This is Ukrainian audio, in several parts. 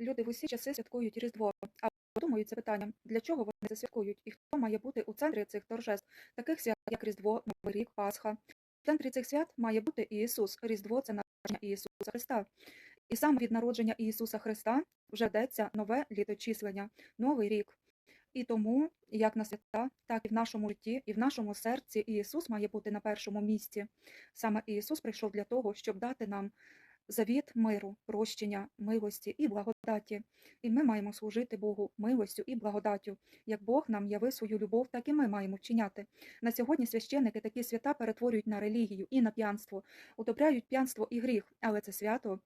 Люди в усі часи святкують Різдво, а задумуються питанням, для чого вони це святкують і хто має бути у центрі цих торжеств, таких свят, як Різдво, Новий рік, Пасха. В центрі цих свят має бути Ісус. Різдво це народження Ісуса Христа. І саме від народження Ісуса Христа вже йдеться нове літочислення, новий рік. І тому, як на свята, так і в нашому житті, і в нашому серці Ісус має бути на першому місці. Саме Ісус прийшов для того, щоб дати нам завіт миру, прощення, милості і благодаті. І ми маємо служити Богу милостю і благодаттю. Як Бог нам явив свою любов, так і ми маємо вчиняти. На сьогодні священники такі свята перетворюють на релігію і на п'янство, удобряють п'янство і гріх, але це свято.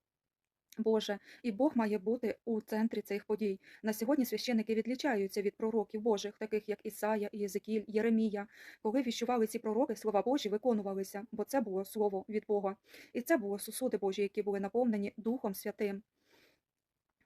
Боже, і Бог має бути у центрі цих подій. На сьогодні священики відлічаються від пророків Божих, таких як Ісая, Єзекіль, Єремія. Коли віщували ці пророки, слова Божі виконувалися, бо це було слово від Бога. І це було сусуди Божі, які були наповнені Духом Святим.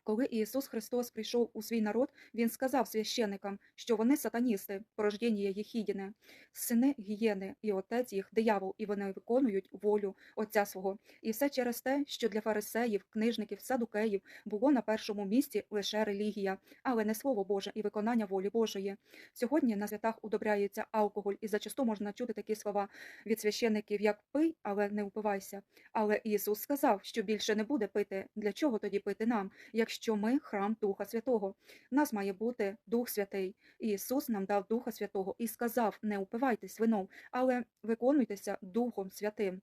Коли Ісус Христос прийшов у свій народ, Він сказав священикам, що вони сатаністи, порождення Єхідіне, сини гієни, і отець їх диявол, і вони виконують волю Отця свого. І все через те, що для фарисеїв, книжників, садукеїв було на першому місці лише релігія, але не слово Боже і виконання волі Божої. Сьогодні на святах удобряється алкоголь, і зачасту можна чути такі слова від священиків, як пий, але не впивайся. Але Ісус сказав, що більше не буде пити. Для чого тоді пити нам, якщо ми храм Духа Святого? В нас має бути Дух Святий. Ісус нам дав Духа Святого і сказав: не упивайтесь вином, але виконуйтеся Духом Святим.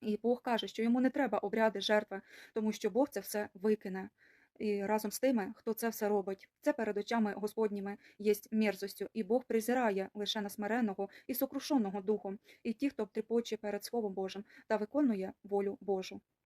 І Бог каже, що йому не треба обряди жертви, тому що Бог це все викине. І разом з тими, хто це все робить, це перед очами Господніми є мерзостю, і Бог презирає лише на смиреного і сокрушеного духом, і ті, хто тріпоче перед Словом Божим та виконує волю Божу.